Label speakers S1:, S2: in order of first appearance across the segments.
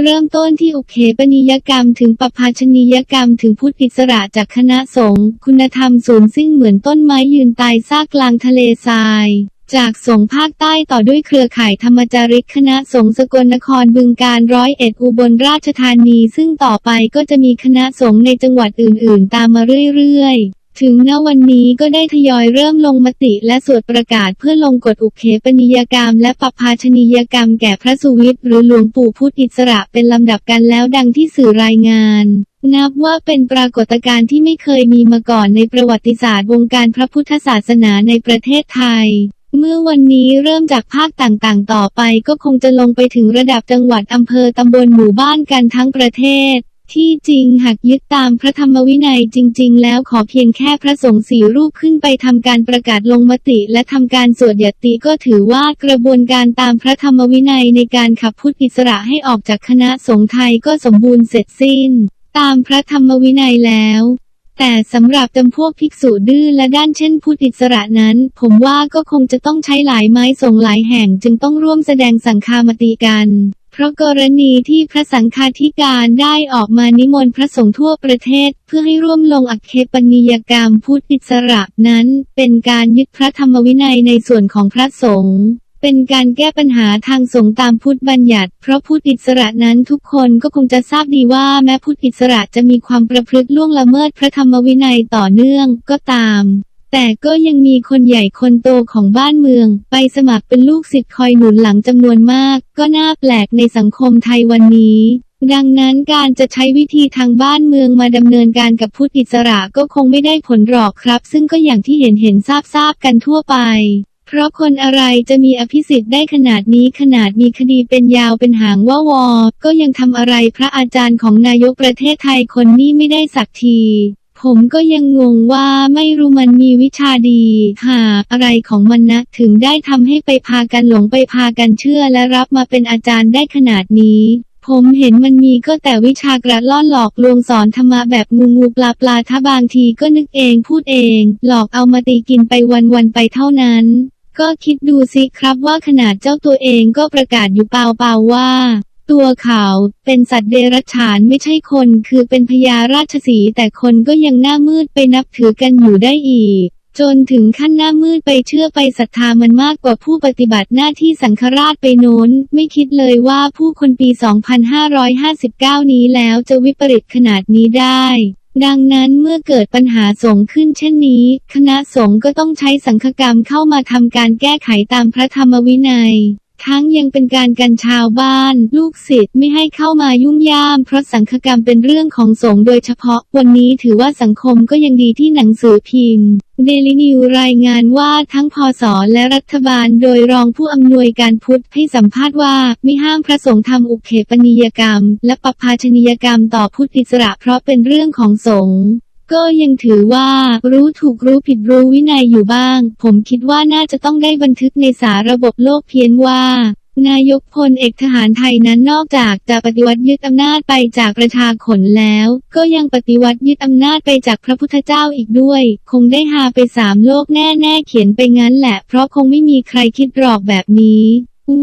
S1: เริ่มต้นที่อุเคปนิยกรรมถึงปภาชนียกรรมถึงพุทธอิสระจากคณะสงฆ์คุณธรรมสูญสิ้นเหมือนต้นไม้ยืนตายซากกลางทะเลทราย จากสงฆ์ภาคใต้ต่อด้วยเครือข่ายธรรมจาริกคณะสงฆ์สกลนครบึงการร้อยเอ็ดอุบลราชธานี ซึ่งต่อไปก็จะมีคณะสงฆ์ในจังหวัดอื่นๆ ตามมาเรื่อยๆ ถึงณวันนี้ก็ได้ทยอยเริ่มลงมติและสวดประกาศเพื่อลงกฎอุเคปนิยกรรม และปภาชนียกรรมแก่พระสุวิทย์หรือหลวงปู่พุทธอิสระเป็นลำดับกันแล้วดังที่สื่อรายงาน นับว่าเป็นปรากฏการณ์ที่ไม่เคยมีมาก่อนในประวัติศาสตร์วงการพระพุทธศาสนาในประเทศไทยเมื่อวันนี้เริ่มจากภาคต่างๆ ต่อไปก็คงจะลงไปถึงระดับจังหวัดอำเภอตำบลหมู่บ้านกันทั้งประเทศ ที่จริงหากยึดตามพระธรรมวินัยจริง ๆ แล้วขอเพียงแค่พระสงฆ์สี่รูปขึ้นไปทำการประกาศลงมติและทำการสวดยติก็ถือว่ากระบวนการตามพระธรรมวินัยในการขับพุทธอิสระให้ออกจากคณะสงฆ์ไทยก็สมบูรณ์เสร็จสิ้น ตามพระธรรมวินัยแล้วแต่สำหรับจำพวกภิกษุดื้อและด้านเช่นพุทธอิสระนั้น ผมว่าก็คงจะต้องใช้หลายไม้ส่งหลายแห่งจึงต้องร่วมแสดงสังฆามติกัน เพราะกรณีที่พระสังฆาธิการได้ออกมานิมนต์พระสงฆ์ทั่วประเทศ เพื่อให้ร่วมลงอักเคปนิยกรรมพุทธอิสระนั้น เป็นการยึดพระธรรมวินัยในส่วนของพระสงฆ์เป็นการแก้ปัญหาทางสงฆ์ตามพุทธบัญญัติ เพราะพุทธอิสระนั้นทุกคนก็คงจะทราบดีว่าแม้พุทธอิสระจะมีความประพฤติล่วงละเมิดพระธรรมวินัยต่อเนื่องก็ตาม แต่ก็ยังมีคนใหญ่คนโตของบ้านเมือง ไปสมัครเป็นลูกศิษย์คอยหนุนหลังจำนวนมาก ก็น่าแปลกในสังคมไทยวันนี้ ดังนั้นการจะใช้วิธีทางบ้านเมืองมาดำเนินการกับพุทธอิสระก็คงไม่ได้ผลหรอกครับ ซึ่งก็อย่างที่เห็นเห็นทราบทราบกันทั่วไป เพราะคนอะไรจะมีอภิสิทธิ์ได้ขนาดนี้ขนาดมีคดีเป็นยาวเป็นหางว่าวอ ก็ยังทำอะไรพระอาจารย์ของนายกประเทศไทยคนนี้ไม่ได้สักที ผมก็ยังงงว่าไม่รู้มันมีวิชาดีหาอะไรของมันนะ ถึงได้ทำให้ไปพากันหลงไปพากันเชื่อและรับมาเป็นอาจารย์ได้ขนาดนี้ ผมเห็นมันมีก็แต่วิชากระล่อนหลอกลวงสอนธรรมะแบบงูงูปลาปลาถ้าบางทีก็นึกเองพูดเอง หลอกเอามาตีกินไปวันๆไปเท่านั้นก็คิดดูสิครับว่าขนาดเจ้าตัวเองก็ประกาศอยู่เปล่าๆว่า ตัวเขาเป็นสัตว์เดรัจฉานไม่ใช่คน คือเป็นพญาราชสีแต่คนก็ยังหน้ามืดไปนับถือกันอยู่ได้อีก จนถึงขั้นหน้ามืดไปเชื่อไปศรัทธามันมากกว่าผู้ปฏิบัติหน้าที่สังฆราชไปโน้น ไม่คิดเลยว่าผู้คนปี 2559 นี้แล้วจะวิปริตขนาดนี้ได้ดังนั้นเมื่อเกิดปัญหาสงฆ์ขึ้นเช่นนี้ คณะสงฆ์ก็ต้องใช้สังฆกรรมเข้ามาทำการแก้ไขตามพระธรรมวินัย ทั้งยังเป็นการกันชาวบ้าน ลูกศิษย์ไม่ให้เข้ามายุ่งย่าม เพราะสังฆกรรมเป็นเรื่องของสงฆ์โดยเฉพาะ วันนี้ถือว่าสังคมก็ยังดีที่หนังสือพิมพ์เดลินิวรายงานว่าทั้งพศและรัฐบาลโดยรองผู้อำนวยการพุทธให้สัมภาษณ์ว่าไม่ห้ามพระสงฆ์ทำอุเคปนิยกรรม และปภาชนียกรรมต่อพุทธอิสระเพราะเป็นเรื่องของสงฆ์ ก็ยังถือว่ารู้ถูกรู้ผิดรู้วินัยอยู่บ้าง ผมคิดว่าน่าจะต้องได้บันทึกในสาระบบโลกเพียงว่า นายกพลเอกทหารไทยนั้นนอกจากจะปฏิวัติยึดอำนาจไปจากประชาชนแล้ว ก็ยังปฏิวัติยึดอำนาจไปจากพระพุทธเจ้าอีกด้วย คงได้หาไปสามโลกแน่ๆเขียนไปงั้นแหละ เพราะคงไม่มีใครคิดหรอกแบบนี้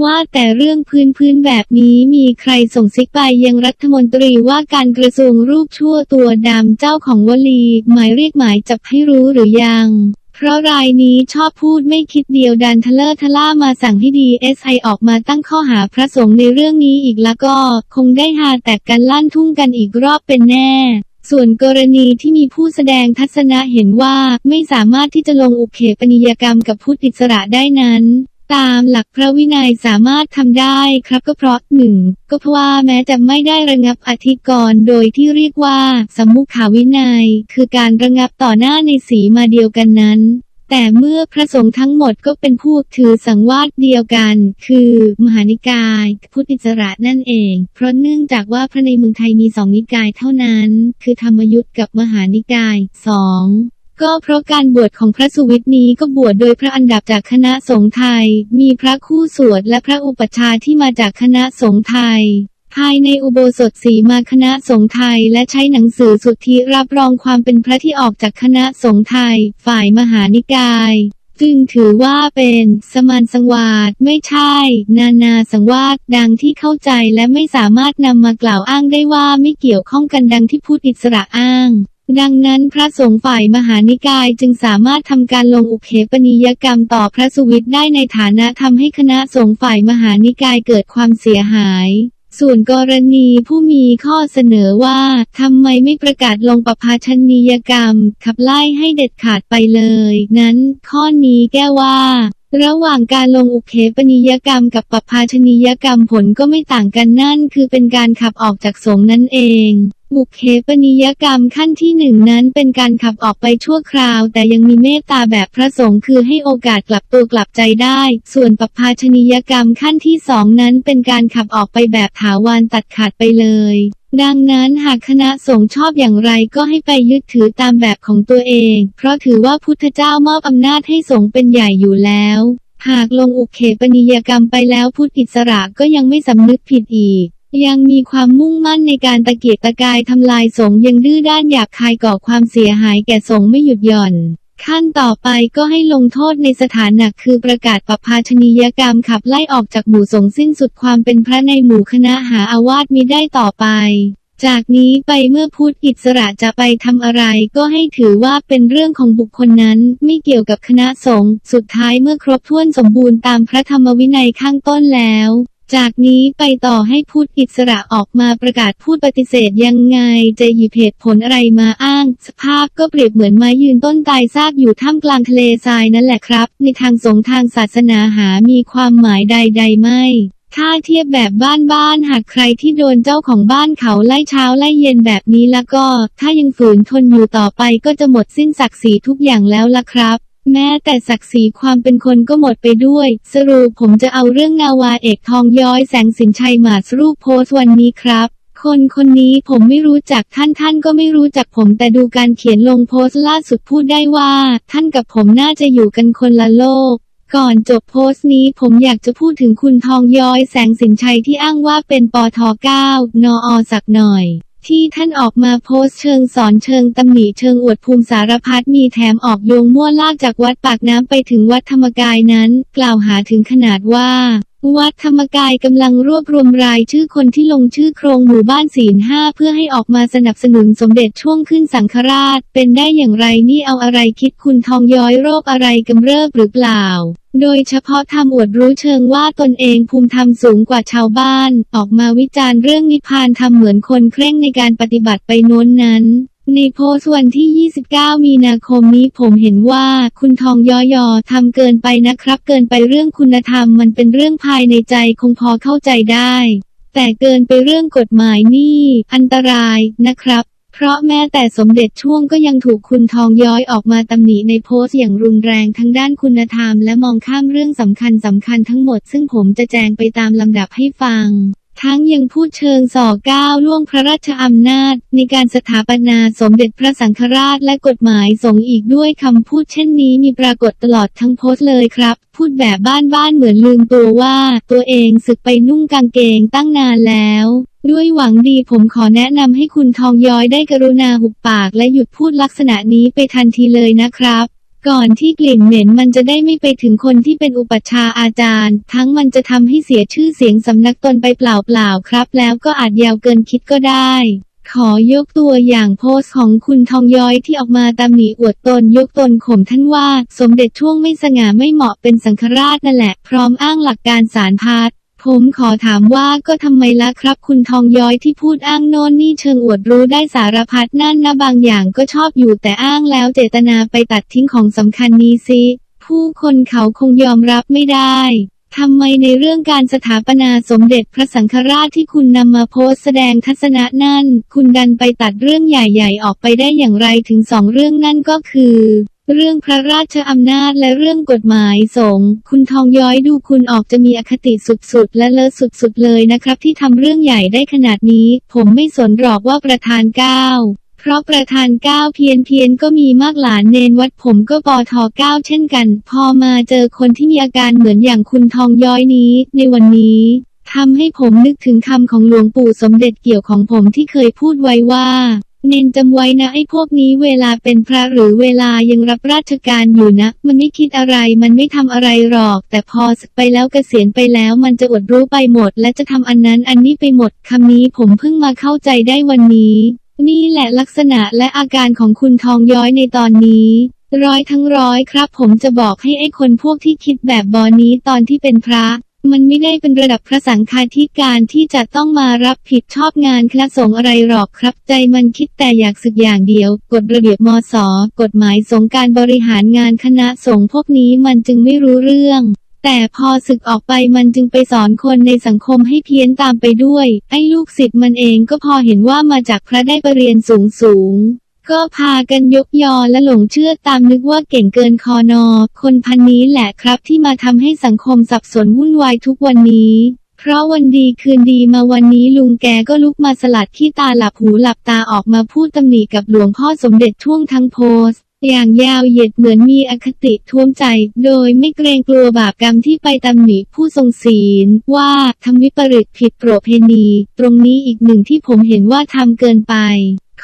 S1: ว่าแต่เรื่องพื้นพื้นแบบนี้มีใครส่งซิกไปยังรัฐมนตรีว่าการกระทรวงรูปชั่วตัวดำเจ้าของวลี หมายเรียกหมายจับให้รู้หรือยัง เพราะรายนี้ชอบพูดไม่คิดเดียวดันทะเลอร์ทะล่ามาสั่งให้ดีเอสไอออกมาตั้งข้อหาพระสงฆ์ในเรื่องนี้อีกแล้วก็ คงได้หาแตกกันลั่นทุ่งกันอีกรอบเป็นแน่ส่วนกรณีที่มีผู้แสดงทัศนะเห็นว่าไม่สามารถที่จะลงอุเคปนิยกรรมกับพุทธอิสระได้นั้น ตามหลักพระวินัยสามารถทำได้ครับก็เพราะหนึ่งก็เพราะว่าแม้จะไม่ได้ระงับอธิกรณ์โดยที่เรียกว่าสมุขาวินัย คือการระงับต่อหน้าในสีมาเดียวกันนั้นแต่เมื่อพระสงฆ์ทั้งหมดก็เป็นผู้ถือสังวาสเดียวกัน คือ มหานิกาย พุทธอิสระนั่นเอง เพราะเนื่องจากว่าพระในเมืองไทยมีสองนิกายเท่านั้น คือธรรมยุทธกับมหานิกายสอง ก็เพราะการบวชของพระสุวิทย์นี้ก็บวชโดยพระอันดับจากคณะสงฆ์ไทย มีพระคู่สวดและพระอุปชาที่มาจากคณะสงฆ์ไทย ภายในอุโบสถสีมาคณะสงฆ์ไทยและใช้หนังสือสุทธิรับรองความเป็นพระที่ออกจากคณะสงฆ์ไทย ฝ่ายมหานิกาย จึงถือว่าเป็นสมานสังวาสไม่ใช่ นานาสังวาสดังที่เข้าใจและไม่สามารถนำมากล่าวอ้างได้ว่าไม่เกี่ยวข้องกันดังที่พูดอิสระอ้าง ดังนั้นพระสงฆ์ฝ่ายมหานิกายจึงสามารถทำการลงอุเคปนิยกรรมต่อพระสุวิทย์ได้ในฐานะทำให้คณะสงฆ์ฝ่ายมหานิกายเกิดความเสียหาย ส่วนกรณีผู้มีข้อเสนอว่าทำไมไม่ประกาศลงประพาชนียกรรม ขับไล่ให้เด็ดขาดไปเลย นั้นข้อนี้แก้ว่าระหว่างการลงอุเคปนิยกรรมกับปภาชนียกรรมผลก็ไม่ต่างกันนั่นคือเป็นการขับออกจากสงฆ์นั่นเอง บุเคปนิยกรรมขั้นที่หนึ่งนั้นเป็นการขับออกไปชั่วคราว แต่ยังมีเมตตาแบบพระสงฆ์คือให้โอกาสกลับตัวกลับใจได้ ส่วนปภาชนียกรรมขั้นที่สองนั้นเป็นการขับออกไปแบบถาวรตัดขาดไปเลย ดังนั้นหากคณะสงฆ์ชอบอย่างไรก็ให้ไปยึดถือตามแบบของตัวเอง เพราะถือว่าพุทธเจ้ามอบอำนาจให้สงฆ์เป็นใหญ่อยู่แล้วหากลงอุเคปนิยกรรมไปแล้วพุทธอิสระก็ยังไม่สำนึกผิดอีก ยังมีความมุ่งมั่นในการตะเกียกตะกายทำลายสงยังดื้อด้านหยาบคายก่อความเสียหายแก่สงไม่หยุดหย่อน ขั้นต่อไปก็ให้ลงโทษในสถานหนักคือประกาศปภาชนียกรรมขับไล่ออกจากหมู่สงสิ้นสุดความเป็นพระในหมู่คณะหาอาวาสมิได้ต่อไป จากนี้ไปเมื่อพุทธอิสระจะไปทำอะไรก็ให้ถือว่าเป็นเรื่องของบุคคลนั้นไม่เกี่ยวกับคณะสงฆ์สุดท้ายเมื่อครบถ้วนสมบูรณ์ตามพระธรรมวินัยข้างต้นแล้ว จากนี้ไปต่อให้พูดอิสระออกมาประกาศพูดปฏิเสธยังไง จะหยิบเหตุผลอะไรมาอ้าง สภาพก็เปรียบเหมือนไม้ยืนต้นตายซากอยู่ท่ามกลางทะเลทรายนั่นแหละครับ ในทางสงทางศาสนาหามีความหมายใด ๆ ไม่ถ้าเทียบแบบบ้านๆ หากใครที่โดนเจ้าของบ้านเขาไล่เช้าไล่เย็นแบบนี้แล้วก็ ถ้ายังฝืนทนอยู่ต่อไปก็จะหมดสิ้นศักดิ์ศรีทุกอย่างแล้วล่ะครับ แม้แต่ศักดิ์ศรีความเป็นคนก็หมดไปด้วย สรุปผมจะเอาเรื่องนาวาเอกทองย้อยแสงสินชัยมาสรูปโพสต์วันนี้ครับ คนคนนี้ผมไม่รู้จักท่านท่านก็ไม่รู้จักผมแต่ดูการเขียนลงโพสต์ล่าสุดพูดได้ว่า ท่านกับผมน่าจะอยู่กันคนละโลกก่อนจบโพสต์นี้ผมอยากจะพูดถึงคุณทองย้อยแสงสินชัยที่อ้างว่าเป็นปท 9 นออสักหน่อย ที่ท่านออกมาโพสต์เชิงสอนเชิงตำหนิเชิงอวดภูมิสารพัดมีแถมออกโยงมั่วลากจากวัดปากน้ำไปถึงวัดธรรมกายนั้น กล่าวหาถึงขนาดว่า วัดธรรมกายกำลังรวบรวมรายชื่อคนที่ลงชื่อโครงหมู่บ้านศีลห้าเพื่อให้ออกมาสนับสนุนสมเด็จช่วงขึ้นสังฆราช เป็นได้อย่างไรนี่เอาอะไรคิดคุณทองย้อยโรคอะไรกำเริบหรือเปล่า โดยเฉพาะทำอวดรู้เชิงว่าตนเองภูมิธรรมสูงกว่าชาวบ้าน ออกมาวิจารณ์เรื่องนิพพานทำเหมือนคนเคร่งในการปฏิบัติไปโน้นนั้น ในโพสต์วันที่ 29 มีนาคมนี้ผมเห็นว่าคุณทองยอยอทำเกินไปนะครับ เกินไปเรื่องคุณธรรมมันเป็นเรื่องภายในใจคงพอเข้าใจได้ แต่เกินไปเรื่องกฎหมายนี่ อันตรายนะครับ เพราะแม้แต่สมเด็จช่วงก็ยังถูกคุณทองย้อยออกมาตำหนิในโพสต์อย่างรุนแรงทั้งด้านคุณธรรมและมองข้ามเรื่องสำคัญสำคัญทั้งหมดซึ่งผมจะแจงไปตามลำดับให้ฟังทั้งยังพูดเชิงส่อก้าวล่วงพระราชอำนาจ ในการสถาปนาสมเด็จพระสังฆราชและกฎหมายสงฆ์อีกด้วยคำพูดเช่นนี้มีปรากฏตลอดทั้งโพสต์เลยครับ พูดแบบบ้านๆเหมือนลืมตัวว่า ตัวเองศึกไปนุ่งกางเกงตั้งนานแล้ว ด้วยหวังดีผมขอแนะนำให้คุณทองย้อยได้กรุณาหุบปากและหยุดพูดลักษณะนี้ไปทันทีเลยนะครับ ก่อนที่กลิ่นเหม็นมันจะได้ไม่ไปถึงคนที่เป็นอุปชาอาจารย์ ทั้งมันจะทำให้เสียชื่อเสียงสำนักตนไปเปล่าๆครับ แล้วก็อาจยาวเกินคิดก็ได้ ขอยกตัวอย่างโพสต์ของคุณทองย้อยที่ออกมาตำหนิอวดตนยกตนข่มท่านว่า สมเด็จช่วงไม่สง่าไม่เหมาะเป็นสังฆราชนั่นแหละ พร้อมอ้างหลักการสารพัด ผมขอถามว่าก็ทำไมล่ะครับ คุณทองย้อยที่พูดอ้างโน่นนี่เชิงอวดรู้ได้สารพัดนั่นนะบางอย่างก็ชอบอยู่แต่อ้างแล้วเจตนาไปตัดทิ้งของสำคัญนี้สิผู้คนเขาคงยอมรับไม่ได้ทำไมในเรื่องการสถาปนาสมเด็จพระสังฆราชที่คุณนำมาโพสแสดงทัศนะนั่น คุณดันไปตัดเรื่องใหญ่ ๆ ออกไปได้อย่างไรถึงสองเรื่องนั่นก็คือ เรื่องพระราชอำนาจและเรื่องกฎหมายสงฆ์คุณทองย้อยดูคุณออกจะมีอคติสุดๆ และเลอะสุดๆ เลยนะครับ ที่ทำเรื่องใหญ่ได้ขนาดนี้ ผมไม่สนหรอกว่าประธานเก้าเพราะประธานเก้าเพียนเพียนก็มีมากหลานเนนวัดผมก็ปอทอเก้าเช่นกัน พอมาเจอคนที่มีอาการเหมือนอย่างคุณทองย้อยนี้ ในวันนี้ทำให้ผมนึกถึงคำของหลวงปู่สมเด็จเกี่ยวของผมที่เคยพูดไว้ว่า เน้นจำไว้นะไอ้พวกนี้เวลาเป็นพระหรือเวลายังรับราชการอยู่นะ มันไม่คิดอะไรมันไม่ทำอะไรหรอก แต่พอสไปแล้วเกษียณไปแล้วมันจะอดรู้ไปหมด และจะทำอันนั้นอันนี้ไปหมดคำนี้ผมเพิ่งมาเข้าใจได้วันนี้ นี่แหละลักษณะและอาการของคุณทองย้อยในตอนนี้ร้อยทั้งร้อยครับ ผมจะบอกให้ไอ้คนพวกที่คิดแบบบอนี้ตอนที่เป็นพระ มันไม่ได้เป็นระดับพระสังฆาธิการที่จะต้องมารับผิดชอบงานคณะสงฆ์อะไรหรอกครับ ใจมันคิดแต่อยากศึกอย่างเดียว กฎระเบียบมศกฎหมายสงการบริหารงานคณะสงฆ์พวกนี้มันจึงไม่รู้เรื่องแต่พอศึกออกไปมันจึงไปสอนคนในสังคมให้เพี้ยนตามไปด้วย ไอ้ลูกศิษย์มันเองก็พอเห็นว่ามาจากพระได้ประเรียนสูงสูง ก็พากันยกยอและหลงเชื่อตามนึกว่าเก่งเกินคอนอ คนพันนี้แหละครับที่มาทำให้สังคมสับสนวุ่นวายทุกวันนี้ เพราะวันดีคืนดีมาวันนี้ลุงแกก็ลุกมาสลัดขี้ตาหลับหูหลับตาออกมาพูดตำหนิกับหลวงพ่อสมเด็จช่วงทั้งโพสต์อย่างยาวเหยียดเหมือนมีอคติท่วมใจ โดยไม่เกรงกลัวบาปกรรมที่ไปตำหนิผู้ทรงศีล ว่าทำวิปริตผิดโปรเพณี ตรงนี้อีกหนึ่งที่ผมเห็นว่าทำเกินไป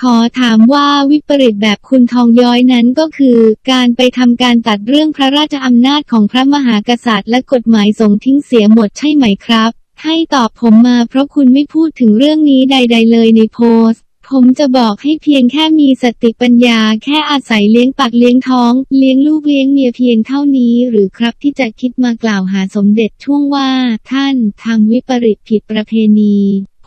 S1: ขอถามว่าวิปริตแบบคุณทองย้อยนั้นก็คือ การไปทำการตัดเรื่องพระราชอำนาจของพระมหากษัตริย์และกฎหมายสงทิ้งเสียหมดใช่ไหมครับ ให้ตอบผมมาเพราะคุณไม่พูดถึงเรื่องนี้ใด ๆ เลยในโพสต์ ผมจะบอกให้เพียงแค่มีสติปัญญา แค่อาศัยเลี้ยงปากเลี้ยงท้อง เลี้ยงลูกเลี้ยงเมียเพียงเท่านี้ หรือครับที่จะคิดมากล่าวหาสมเด็จช่วงว่า ท่านทางวิปริตผิดประเพณี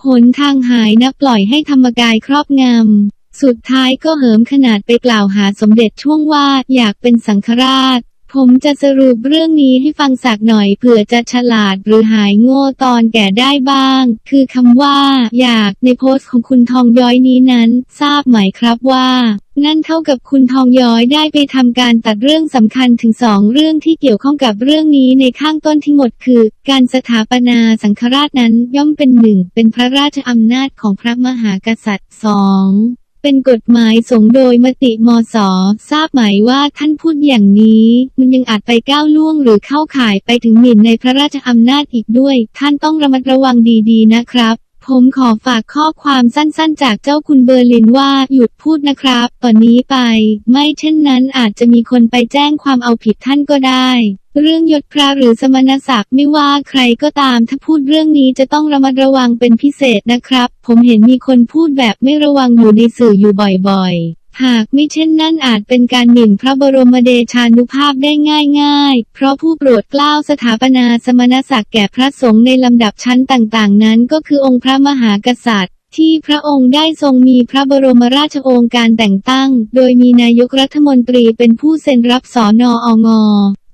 S1: ผลทางหายนะปล่อยให้ธรรมกายครอบงำ สุดท้ายก็เหิมขนาดไปกล่าวหาสมเด็จช่วงว่าอยากเป็นสังฆราช ผมจะสรุปเรื่องนี้ให้ฟังสักหน่อยเผื่อจะฉลาดหรือหายโง่ตอนแก่ได้บ้าง คือคำว่า อยากในโพสต์ของคุณทองย้อยนี้นั้น ทราบไหมครับว่า นั่นเท่ากับคุณทองย้อยได้ไปทำการตัดเรื่องสำคัญถึงสองเรื่องที่เกี่ยวข้องกับเรื่องนี้ในข้างต้นที่หมดคือ การสถาปนาสังฆราชนั้นย่อมเป็นหนึ่งเป็นพระราชอำนาจของพระมหากษัตริย์สอง เป็นกฎหมายสงฆ์โดยมติมส ทราบไหมว่าท่านพูดอย่างนี้ มันยังอาจไปก้าวล่วงหรือเข้าข่ายไปถึงหมิ่นในพระราชอำนาจอีกด้วย ท่านต้องระมัดระวังดีๆนะครับ ผมขอฝากข้อความสั้นๆ จากเจ้าคุณเบอร์ลินว่าหยุดพูดนะครับ ตอนนี้ไป ไม่เช่นนั้นอาจจะมีคนไปแจ้งความเอาผิดท่านก็ได้ เรื่องยศพระหรือสมณศักดิ์ไม่ว่าใครก็ตามถ้าพูดเรื่องนี้จะต้องระมัดระวังเป็นพิเศษนะครับ ผมเห็นมีคนพูดแบบไม่ระวังอยู่ในสื่ออยู่บ่อยๆ หากไม่เช่นนั้นอาจเป็นการหมิ่นพระบรมเดชานุภาพได้ง่าย ๆ เพราะผู้โปรดเกล้าสถาปนาสมณศักดิ์แก่พระสงฆ์ในลำดับชั้นต่างๆ นั้นก็คือองค์พระมหากษัตริย์ที่พระองค์ได้ทรงมีพระบรมราชโองการแต่งตั้ง โดยมีนายกรัฐมนตรีเป็นผู้เซ็นรับสอนอองอ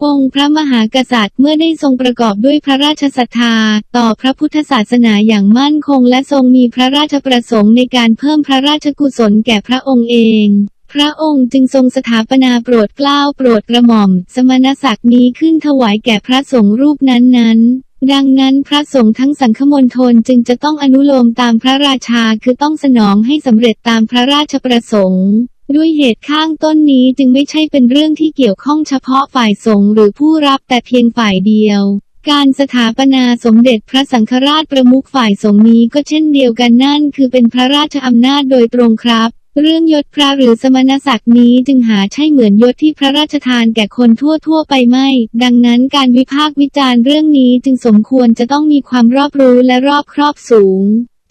S1: องค์พระมหากษัตริย์เมื่อได้ทรงประกอบด้วยพระราชศรัทธา ต่อพระพุทธศาสนาอย่างมั่นคงและทรงมีพระราชประสงค์ในการเพิ่มพระราชกุศลแก่พระองค์เองพระองค์จึงทรงสถาปนาโปรดเกล้าโปรดกระหม่อม สมณศักดิ์นี้ขึ้นถวายแก่พระสงฆ์รูปนั้นๆ ดังนั้นพระสงฆ์ทั้งสังฆมณฑลจึงจะต้องอนุโลมตามพระราชาคือต้องสนองให้สำเร็จตามพระราชประสงค์ ด้วยเหตุข้างต้นนี้จึงไม่ใช่เป็นเรื่องที่เกี่ยวข้องเฉพาะฝ่ายสงฆ์หรือผู้รับแต่เพียงฝ่ายเดียว การสถาปนาสมเด็จพระสังฆราชประมุขฝ่ายสงฆ์นี้ก็เช่นเดียวกันนั่นคือเป็นพระราชอำนาจโดยตรงครับ เรื่องยศพระหรือสมณศักดิ์นี้จึงหาใช่เหมือนยศที่พระราชทานแก่คนทั่วทั่วไปไม่ ดังนั้นการวิพากษ์วิจารณ์เรื่องนี้จึงสมควรจะต้องมีความรอบรู้และรอบครอบสูง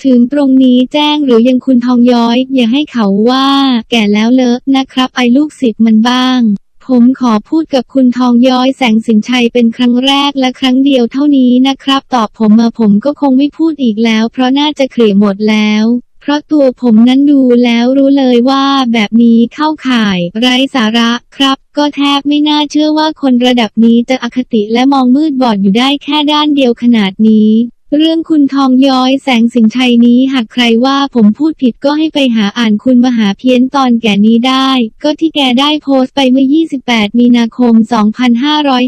S1: ถึงตรงนี้แจ้งหรือยังคุณทองย้อย อย่าให้เขาว่า แก่แล้วเลอะนะครับ ไอ้ลูกศิษย์มันบ้าง ผมขอพูดกับคุณทองย้อยแสงสินชัยเป็นครั้งแรกและครั้งเดียวเท่านี้นะครับ ตอบผมมาผมก็คงไม่พูดอีกแล้ว เพราะน่าจะเคลียร์หมดแล้วเพราะตัวผมนั้นดูแล้วรู้เลยว่าแบบนี้เข้าข่าย ไร้สาระครับ ก็แทบไม่น่าเชื่อว่าคนระดับนี้จะอคติและมองมืดบอดอยู่ได้แค่ด้านเดียวขนาดนี้ เรื่องคุณทองย้อยแสงสินชัยนี้หากใครว่าผมพูดผิดก็ให้ไปหาอ่านคุณมหาเพี้ยนตอนแก่นี้ได้ ก็ที่แกได้โพสต์ไปเมื่อ 28 มีนาคม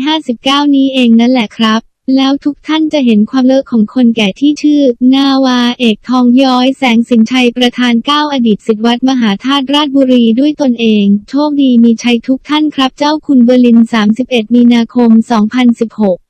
S1: 2559 นี้เองนั่นแหละครับ แล้วทุกท่านจะเห็นความเลอะของคนแก่ที่ชื่อ นาวาเอกทองย้อยแสงสินชัยประธานเก้าอดีตสิทธิวัดมหาธาตุราชบุรีด้วยตนเอง โชคดีมีชัยทุกท่านครับ เจ้าคุณเบอร์ลิน 31 มีนาคม 2016